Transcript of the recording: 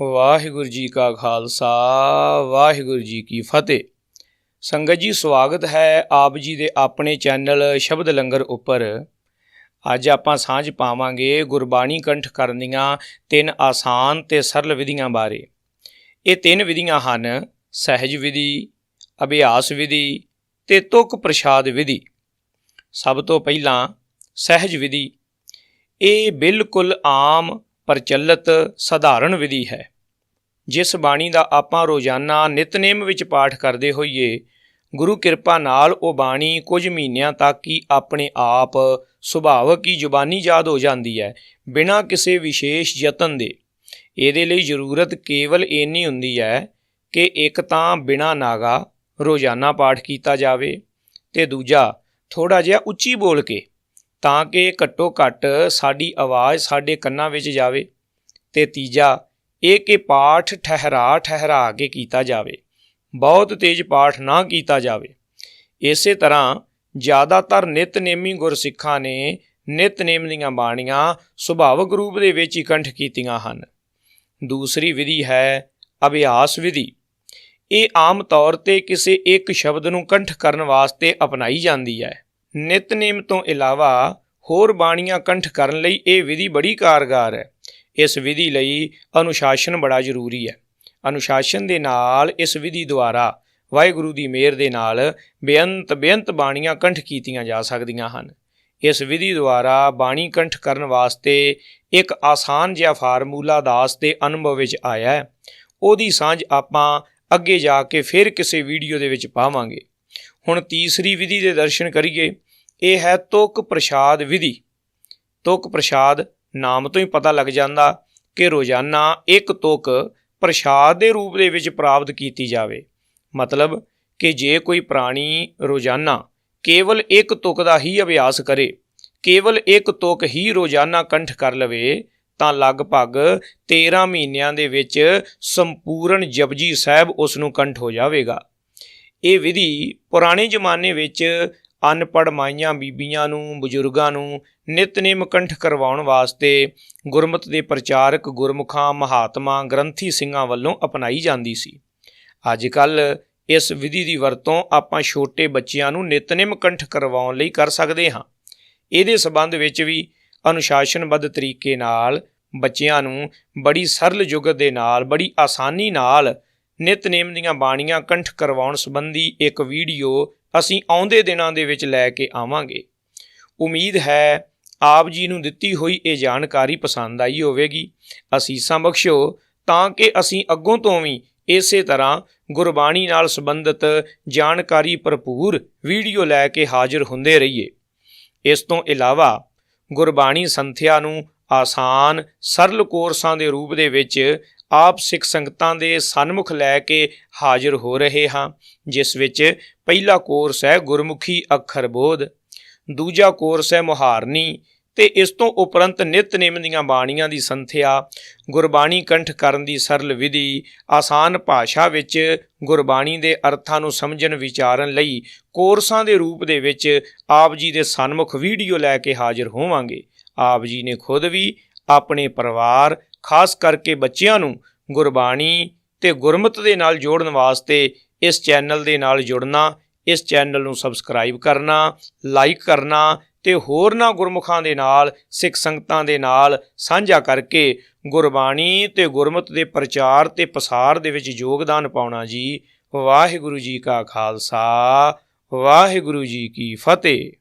ਵਾਹਿਗੁਰੂ ਜੀ ਕਾ ਖਾਲਸਾ, ਵਾਹਿਗੁਰੂ ਜੀ ਕੀ ਫਤਿਹ। ਸੰਗਤ ਜੀ, ਸਵਾਗਤ ਹੈ ਆਪ ਜੀ ਦੇ ਆਪਣੇ ਚੈਨਲ ਸ਼ਬਦ ਲੰਗਰ ਉੱਪਰ। ਅੱਜ ਆਪਾਂ ਸਾਂਝ ਪਾਵਾਂਗੇ ਗੁਰਬਾਣੀ ਕੰਠ ਕਰਨ ਦੀਆਂ ਤਿੰਨ ਆਸਾਨ ਤੇ ਸਰਲ ਵਿਧੀਆਂ ਬਾਰੇ। ਇਹ ਤਿੰਨ ਵਿਧੀਆਂ ਹਨ, ਸਹਿਜ ਵਿਧੀ, ਅਭਿਆਸ ਵਿਧੀ ਤੇ ਤੁਕ ਪ੍ਰਸ਼ਾਦ ਵਿਧੀ। ਸਭ ਤੋਂ ਪਹਿਲਾਂ ਸਹਿਜ ਵਿਧੀ। ਇਹ ਬਿਲਕੁਲ ਆਮ ਪ੍ਰਚਲਿਤ ਸਧਾਰਨ ਵਿਧੀ ਹੈ। ਜਿਸ ਬਾਣੀ ਦਾ ਆਪਾਂ ਰੋਜ਼ਾਨਾ ਨਿਤਨੇਮ ਵਿੱਚ ਪਾਠ ਕਰਦੇ ਹੋਈਏ, ਗੁਰੂ ਕਿਰਪਾ ਨਾਲ ਉਹ ਬਾਣੀ ਕੁਝ ਮਹੀਨਿਆਂ ਤੱਕ ਹੀ ਆਪਣੇ ਆਪ ਸੁਭਾਵਕ ਹੀ ਜ਼ੁਬਾਨੀ ਯਾਦ ਹੋ ਜਾਂਦੀ ਹੈ, ਬਿਨਾਂ ਕਿਸੇ ਵਿਸ਼ੇਸ਼ ਯਤਨ ਦੇ। ਇਹਦੇ ਲਈ ਜ਼ਰੂਰਤ ਕੇਵਲ ਇੰਨੀ ਹੁੰਦੀ ਹੈ ਕਿ ਇੱਕ ਤਾਂ ਬਿਨਾਂ ਨਾਗਾ ਰੋਜ਼ਾਨਾ ਪਾਠ ਕੀਤਾ ਜਾਵੇ ਤੇ ਦੂਜਾ ਥੋੜਾ ਜਿਹਾ ਉੱਚੀ ਬੋਲ ਕੇ ਤਾਂ ਕਿ ਘੱਟੋ ਘੱਟ ਸਾਡੀ ਆਵਾਜ਼ ਸਾਡੇ ਕੰਨਾਂ ਵਿੱਚ ਜਾਵੇ ਤੇ ਤੀਜਾ, ਇਹ ਕਿ ਪਾਠ ਠਹਿਰਾ ਠਹਿਰਾ ਕੇ ਕੀਤਾ ਜਾਵੇ, ਬਹੁਤ ਤੇਜ਼ ਪਾਠ ਨਾ ਕੀਤਾ ਜਾਵੇ। ਇਸੇ ਤਰ੍ਹਾਂ ਜ਼ਿਆਦਾਤਰ ਨਿਤਨੇਮੀ ਗੁਰਸਿੱਖਾਂ ਨੇ ਨਿਤਨੇਮ ਦੀਆਂ ਬਾਣੀਆਂ ਸੁਭਾਵਕ ਰੂਪ ਦੇ ਵਿੱਚ ਹੀ ਕੀਤੀਆਂ ਹਨ। ਦੂਸਰੀ ਵਿਧੀ ਹੈ ਅਭਿਆਸ ਵਿਧੀ। ਇਹ ਆਮ ਤੌਰ ਤੇ ਕਿਸੇ ਇੱਕ ਸ਼ਬਦ ਨੂੰ ਕੰਠ ਕਰਨ ਵਾਸਤੇ ਅਪਣਾਈ ਜਾਂਦੀ ਹੈ। ਨਿਤਨੇਮ ਤੋਂ ਇਲਾਵਾ ਹੋਰ ਬਾਣੀਆਂ ਕੰਠ ਕਰਨ ਲਈ ਇਹ ਵਿਧੀ ਬੜੀ ਕਾਰਗਾਰ ਹੈ। ਇਸ ਵਿਧੀ ਲਈ ਅਨੁਸ਼ਾਸਨ ਬੜਾ ਜ਼ਰੂਰੀ ਹੈ। ਅਨੁਸ਼ਾਸਨ ਦੇ ਨਾਲ ਇਸ ਵਿਧੀ ਦੁਆਰਾ ਵਾਹਿਗੁਰੂ ਦੀ ਮਿਹਰ ਦੇ ਨਾਲ ਬੇਅੰਤ ਬੇਅੰਤ ਬਾਣੀਆਂ ਕੰਠ ਕੀਤੀਆਂ ਜਾ ਸਕਦੀਆਂ ਹਨ। ਇਸ ਵਿਧੀ ਦੁਆਰਾ ਬਾਣੀ ਕੰਠ ਕਰਨ ਵਾਸਤੇ ਇੱਕ ਆਸਾਨ ਜਿਹਾ ਫਾਰਮੂਲਾ ਦਾਸ ਦੇ ਅਨੁਭਵ ਵਿੱਚ ਆਇਆ ਹੈ। ਉਹਦੀ ਸਾਂਝ ਆਪਾਂ ਅੱਗੇ ਜਾ ਕੇ ਫਿਰ ਕਿਸੇ ਵੀਡੀਓ ਦੇ ਵਿੱਚ ਪਾਵਾਂਗੇ। ਹੁਣ ਤੀਸਰੀ ਵਿਧੀ ਦੇ ਦਰਸ਼ਨ ਕਰੀਏ, ਇਹ ਹੈ ਤੁਕ ਪ੍ਰਸ਼ਾਦ ਵਿਧੀ। ਤੁਕ ਪ੍ਰਸ਼ਾਦ ਨਾਮ ਤੋਂ ਹੀ ਪਤਾ ਲੱਗ ਜਾਂਦਾ ਕਿ ਰੋਜ਼ਾਨਾ ਇੱਕ ਤੁਕ ਪ੍ਰਸ਼ਾਦ ਦੇ ਰੂਪ ਦੇ ਵਿੱਚ ਪ੍ਰਾਪਤ ਕੀਤੀ ਜਾਵੇ। ਮਤਲਬ ਕਿ ਜੇ ਕੋਈ ਪ੍ਰਾਣੀ ਰੋਜ਼ਾਨਾ ਕੇਵਲ ਇੱਕ ਤੁਕ ਦਾ ਹੀ ਅਭਿਆਸ ਕਰੇ, ਕੇਵਲ ਇੱਕ ਤੁਕ ਹੀ ਰੋਜ਼ਾਨਾ ਕੰਠ ਕਰ ਲਵੇ, ਤਾਂ ਲਗਭਗ 13 ਮਹੀਨਿਆਂ ਦੇ ਵਿੱਚ ਸੰਪੂਰਨ ਜਪਜੀ ਸਾਹਿਬ ਉਸ ਨੂੰ ਕੰਠ ਹੋ ਜਾਵੇਗਾ। ਇਹ ਵਿਧੀ ਪੁਰਾਣੇ ਜ਼ਮਾਨੇ ਵਿੱਚ ਅਨਪੜ ਮਾਈਆਂ ਬੀਬੀਆਂ ਨੂੰ, ਬਜ਼ੁਰਗਾਂ ਨੂੰ ਨਿਤਨੇਮ ਕੰਠ ਕਰਵਾਉਣ ਵਾਸਤੇ ਗੁਰਮਤ ਦੇ ਪ੍ਰਚਾਰਕ ਗੁਰਮੁਖਾਂ, ਮਹਾਤਮਾ, ਗ੍ਰੰਥੀ ਸਿੰਘਾਂ ਵੱਲੋਂ ਅਪਣਾਈ ਜਾਂਦੀ ਸੀ। ਅੱਜ ਕੱਲ ਇਸ ਵਿਧੀ ਦੀ ਵਰਤੋਂ ਆਪਾਂ ਛੋਟੇ ਬੱਚਿਆਂ ਨੂੰ ਨਿਤਨੇਮ ਕੰਠ ਕਰਵਾਉਣ ਲਈ ਕਰ ਸਕਦੇ ਹਾਂ। ਇਹਦੇ ਸਬੰਧ ਵਿੱਚ ਵੀ ਅਨੁਸ਼ਾਸਨਬੱਧ ਤਰੀਕੇ ਨਾਲ ਬੱਚਿਆਂ ਨੂੰ ਬੜੀ ਸਰਲ ਜੁਗਤ ਦੇ ਨਾਲ, ਬੜੀ ਆਸਾਨੀ ਨਾਲ ਨਿਤਨੇਮ ਦੀਆਂ ਬਾਣੀਆਂ ਕੰਠ ਕਰਵਾਉਣ ਸੰਬੰਧੀ ਇੱਕ ਵੀਡੀਓ ਅਸੀਂ ਆਉਂਦੇ ਦਿਨਾਂ ਦੇ ਵਿੱਚ ਲੈ ਕੇ ਆਵਾਂਗੇ। ਉਮੀਦ ਹੈ ਆਪ ਜੀ ਨੂੰ ਦਿੱਤੀ ਹੋਈ ਇਹ ਜਾਣਕਾਰੀ ਪਸੰਦ ਆਈ ਹੋਵੇਗੀ। ਅਸੀਸਾਂ ਬਖਸ਼ੋ ਤਾਂ ਕਿ ਅਸੀਂ ਅੱਗੋਂ ਤੋਂ ਵੀ ਇਸੇ ਤਰ੍ਹਾਂ ਗੁਰਬਾਣੀ ਨਾਲ ਸੰਬੰਧਿਤ ਜਾਣਕਾਰੀ ਭਰਪੂਰ ਵੀਡੀਓ ਲੈ ਕੇ ਹਾਜ਼ਰ ਹੁੰਦੇ ਰਹੀਏ। ਇਸ ਤੋਂ ਇਲਾਵਾ ਗੁਰਬਾਣੀ ਸੰਥਿਆ ਨੂੰ ਆਸਾਨ, ਸਰਲ ਕੋਰਸਾਂ ਦੇ ਰੂਪ ਦੇ ਵਿੱਚ ਆਪ ਸਿੱਖ ਸੰਗਤਾਂ ਦੇ ਸਨਮੁਖ ਲੈ ਕੇ ਹਾਜ਼ਰ ਹੋ ਰਹੇ ਹਾਂ, ਜਿਸ ਵਿੱਚ ਪਹਿਲਾ ਕੋਰਸ ਹੈ ਗੁਰਮੁਖੀ ਅੱਖਰ ਬੋਧ, ਦੂਜਾ ਕੋਰਸ ਹੈ ਮੁਹਾਰਨੀ ਤੇ ਇਸ ਤੋਂ ਉਪਰੰਤ ਨਿਤਨੇਮ ਦੀਆਂ ਬਾਣੀਆਂ ਦੀ ਸੰਥਿਆ, ਗੁਰਬਾਣੀ ਕੰਠ ਕਰਨ ਦੀ ਸਰਲ ਵਿਧੀ, ਆਸਾਨ ਭਾਸ਼ਾ ਵਿੱਚ ਗੁਰਬਾਣੀ ਦੇ ਅਰਥਾਂ ਨੂੰ ਸਮਝਣ ਵਿਚਾਰਨ ਲਈ ਕੋਰਸਾਂ ਦੇ ਰੂਪ ਦੇ ਵਿੱਚ ਆਪ ਜੀ ਦੇ ਸਨਮੁਖ ਵੀਡੀਓ ਲੈ ਕੇ ਹਾਜ਼ਰ ਹੋਵਾਂਗੇ। ਆਪ ਜੀ ਨੇ ਖੁਦ ਵੀ ਆਪਣੇ ਪਰਿਵਾਰ, ਖਾਸ ਕਰਕੇ ਬੱਚਿਆਂ ਨੂੰ ਗੁਰਬਾਣੀ ਤੇ ਗੁਰਮਤ ਦੇ ਨਾਲ ਜੋੜਨ ਵਾਸਤੇ ਇਸ ਚੈਨਲ ਦੇ ਨਾਲ ਜੁੜਨਾ, ਇਸ ਚੈਨਲ ਨੂੰ ਸਬਸਕ੍ਰਾਈਬ ਕਰਨਾ, ਲਾਈਕ ਕਰਨਾ ਤੇ ਹੋਰਨਾਂ ਗੁਰਮੁਖਾਂ ਦੇ ਨਾਲ, ਸਿੱਖ ਸੰਗਤਾਂ ਦੇ ਨਾਲ ਸਾਂਝਾ ਕਰਕੇ ਗੁਰਬਾਣੀ ਤੇ ਗੁਰਮਤ ਦੇ ਪ੍ਰਚਾਰ ਤੇ ਪਸਾਰ ਦੇ ਵਿੱਚ ਯੋਗਦਾਨ ਪਾਉਣਾ ਜੀ। ਵਾਹਿਗੁਰੂ ਜੀ ਕਾ ਖਾਲਸਾ, ਵਾਹਿਗੁਰੂ ਜੀ ਕੀ ਫਤਿਹ।